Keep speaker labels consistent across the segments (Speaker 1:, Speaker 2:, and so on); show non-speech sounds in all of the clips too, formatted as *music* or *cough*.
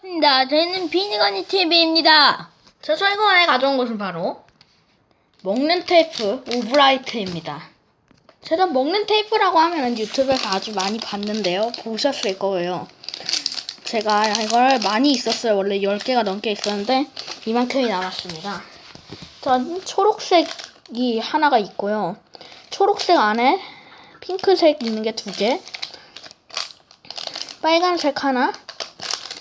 Speaker 1: 반갑습니다. 저희는 비니거니 TV입니다.
Speaker 2: 저 최근에 가져온 것은 바로 먹는 테이프 오브라이트입니다. 제가 먹는 테이프라고 하면 유튜브에서 아주 많이 봤는데요. 보셨을 거예요. 제가 이걸 많이 있었어요. 원래 10개가 넘게 있었는데 이만큼이 남았습니다. 전 초록색이 하나가 있고요. 초록색 안에 핑크색 있는 게 두 개. 빨간색 하나,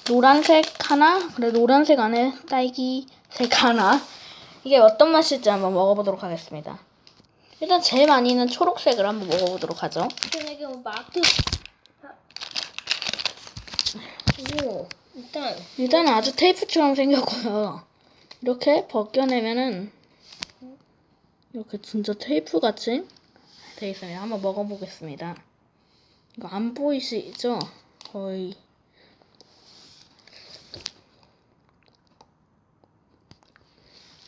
Speaker 2: 노란색 하나, 그래 노란색 안에 딸기색 하나. 이게 어떤 맛일지 한번 먹어보도록 하겠습니다. 일단 제일 많이 있는 초록색을 한번 먹어보도록 하죠.
Speaker 1: 저에게 마트. 오, 일단
Speaker 2: 일단은 아주 테이프처럼 생겼고요. 이렇게 벗겨내면은 이렇게 진짜 테이프 같이 돼 있어요. 한번 먹어보겠습니다. 이거 안 보이시죠? 거의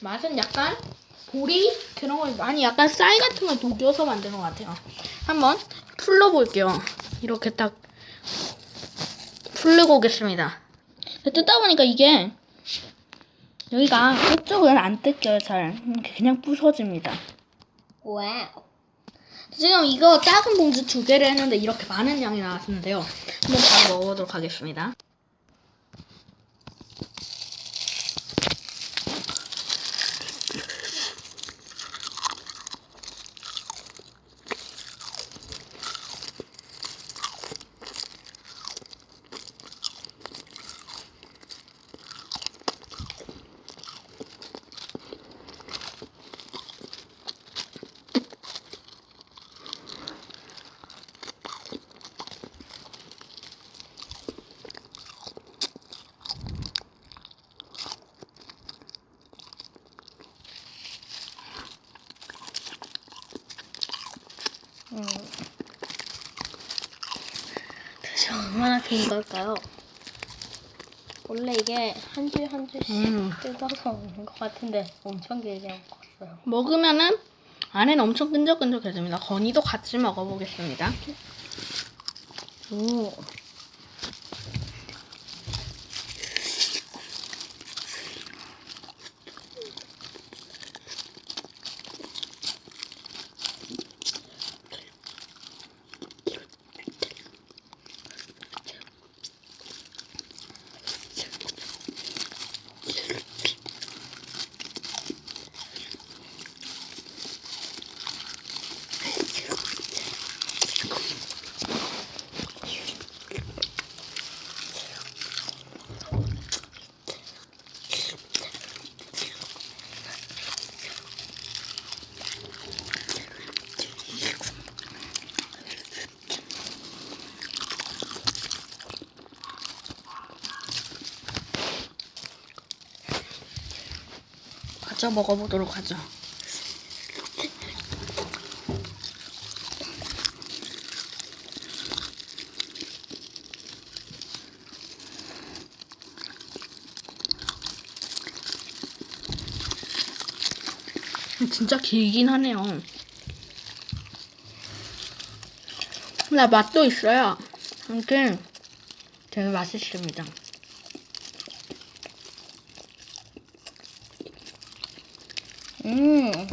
Speaker 2: 맛은 약간 보리 그런 걸 많이 약간 쌀 같은 걸 녹여서 만든 것 같아요. 한번 풀러볼게요. 이렇게 딱 풀르고 오겠습니다. 뜯다 보니까 이게 여기가 끝쪽은 안 뜯겨요 잘 이렇게 그냥 부서집니다.
Speaker 1: 와우.
Speaker 2: 지금 이거 작은 봉지 두 개를 했는데 이렇게 많은 양이 나왔는데요. 한번 바로 먹어보도록 하겠습니다.
Speaker 1: 도대체 얼마나 긴 걸까요? 원래 이게 한 줄 한 줄씩
Speaker 2: 음.
Speaker 1: 뜯어서 오는 것 같은데 엄청 길게 먹었어요.
Speaker 2: 먹으면은 안에는 엄청 끈적끈적해집니다. 건이도 같이 먹어보겠습니다.
Speaker 1: 오.
Speaker 2: 가져 먹어보도록 하죠. 진짜 길긴 하네요. 근데 맛도 있어요. 아무튼 되게 맛있습니다.
Speaker 1: 음.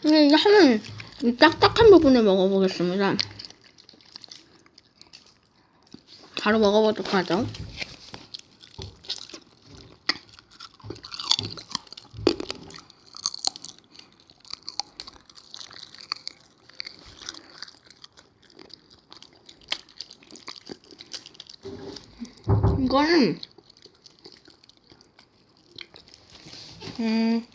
Speaker 2: 근데 이제 한번 이 딱딱한 부분을 먹어보겠습니다. 바로 먹어보도록 하죠. 이거는 음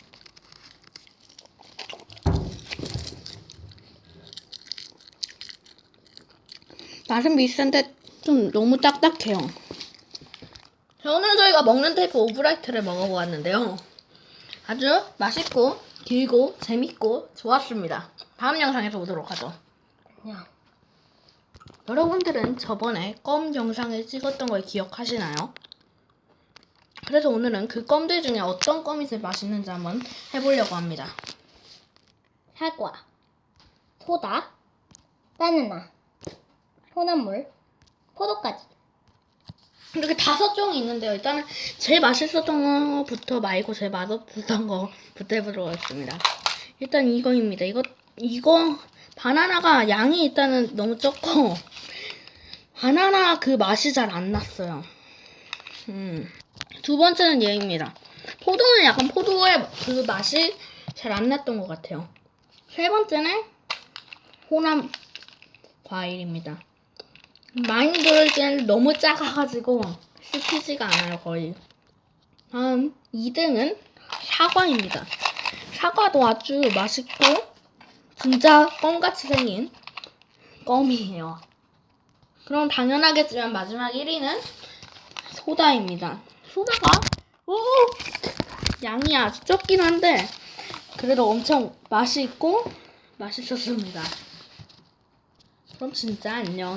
Speaker 2: 맛은 비슷한데 좀 너무 딱딱해요. 자, 오늘 저희가 먹는 테이프 오브라이트를 먹어보았는데요. 아주 맛있고 길고 재밌고 좋았습니다. 다음 영상에서 보도록 하죠.
Speaker 1: 그냥
Speaker 2: 여러분들은 저번에 껌 영상을 찍었던 걸 기억하시나요? 그래서 오늘은 그 껌들 중에 어떤 껌이 제일 맛있는지 한번 해보려고 합니다.
Speaker 1: 사과, 소다, 바나나, 소나물, 포도까지.
Speaker 2: 이렇게 다섯 종이 있는데요. 일단은 제일 맛있었던 거부터 말고 제일 맛없었던 거부터 *laughs* 해보도록 하겠습니다. 일단 이거입니다. 이거 이거 바나나가 양이 일단은 너무 적고 *laughs* 바나나 그 맛이 잘 안 났어요. 음. 두 번째는 얘입니다. 포도는 약간 포도의 그 맛이 잘 안 났던 것 같아요. 세 번째는 호남 과일입니다. 많이 들어있기엔 너무 작아가지고 씹히지가 않아요 거의. 다음 2등은 사과입니다. 사과도 아주 맛있고 진짜 껌같이 생긴 껌이에요. 그럼 당연하겠지만 마지막 1위는 소다입니다. 소다가 오 양이 아주 적긴 한데 그래도 엄청 맛이 있고 맛있었습니다. 그럼 진짜 안녕.